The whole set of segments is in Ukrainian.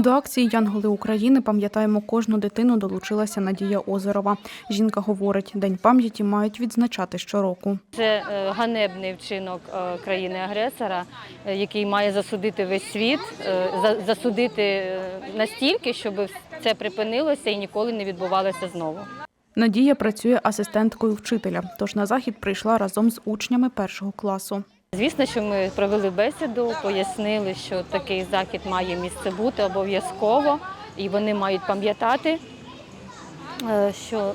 До акції Янголи України пам'ятаємо кожну дитину. Долучилася Надія Озерова. Жінка говорить, день пам'яті мають відзначати щороку. Це е, ганебний вчинок е, країни-агресора, е, який має засудити весь світ, засудити настільки, щоб це припинилося і ніколи не відбувалося знову. Надія працює асистенткою вчителя, тож на захід прийшла разом з учнями першого класу. Звісно, що ми провели бесіду, пояснили, що такий захід має місце бути обов'язково, і вони мають пам'ятати, е, що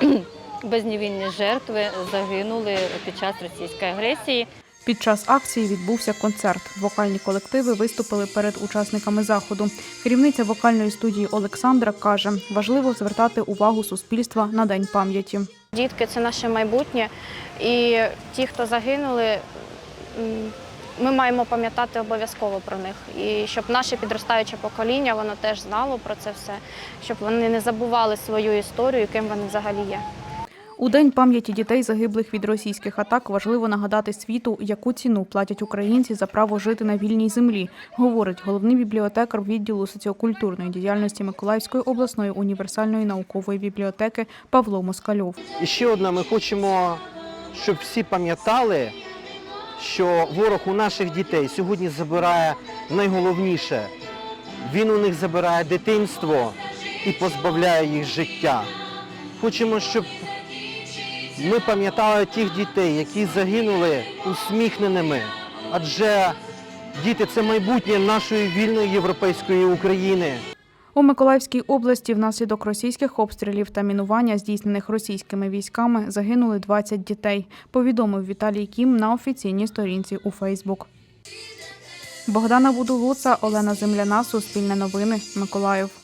безневинні жертви загинули під час російської агресії. Під час акції відбувся концерт. Вокальні колективи виступили перед учасниками заходу. Керівниця вокальної студії Олександра каже, важливо звертати увагу суспільства на день пам'яті. Дітки це наше майбутнє, і ті, хто загинули, ми маємо пам'ятати обов'язково про них. І щоб наше підростаюче покоління воно теж знало про це все, щоб вони не забували свою історію, ким вони взагалі є. У день пам'яті дітей загиблих від російських атак важливо нагадати світу, яку ціну платять українці за право жити на вільній землі, говорить головний бібліотекар відділу соціокультурної діяльності Миколаївської обласної універсальної наукової бібліотеки Павло Москальов. І ще одне, ми хочемо, щоб всі пам'ятали, що ворог у наших дітей сьогодні забирає найголовніше. Він у них забирає дитинство і позбавляє їх життя. Хочемо, щоб ми пам'ятали тих дітей, які загинули усміхненими, адже діти це майбутнє нашої вільної європейської України. У Миколаївській області внаслідок російських обстрілів та мінування, здійснених російськими військами, загинули 20 дітей, повідомив Віталій Кім на офіційній сторінці у Фейсбук. Богдана Будулуца, Олена Земляна, Суспільне новини, Миколаїв.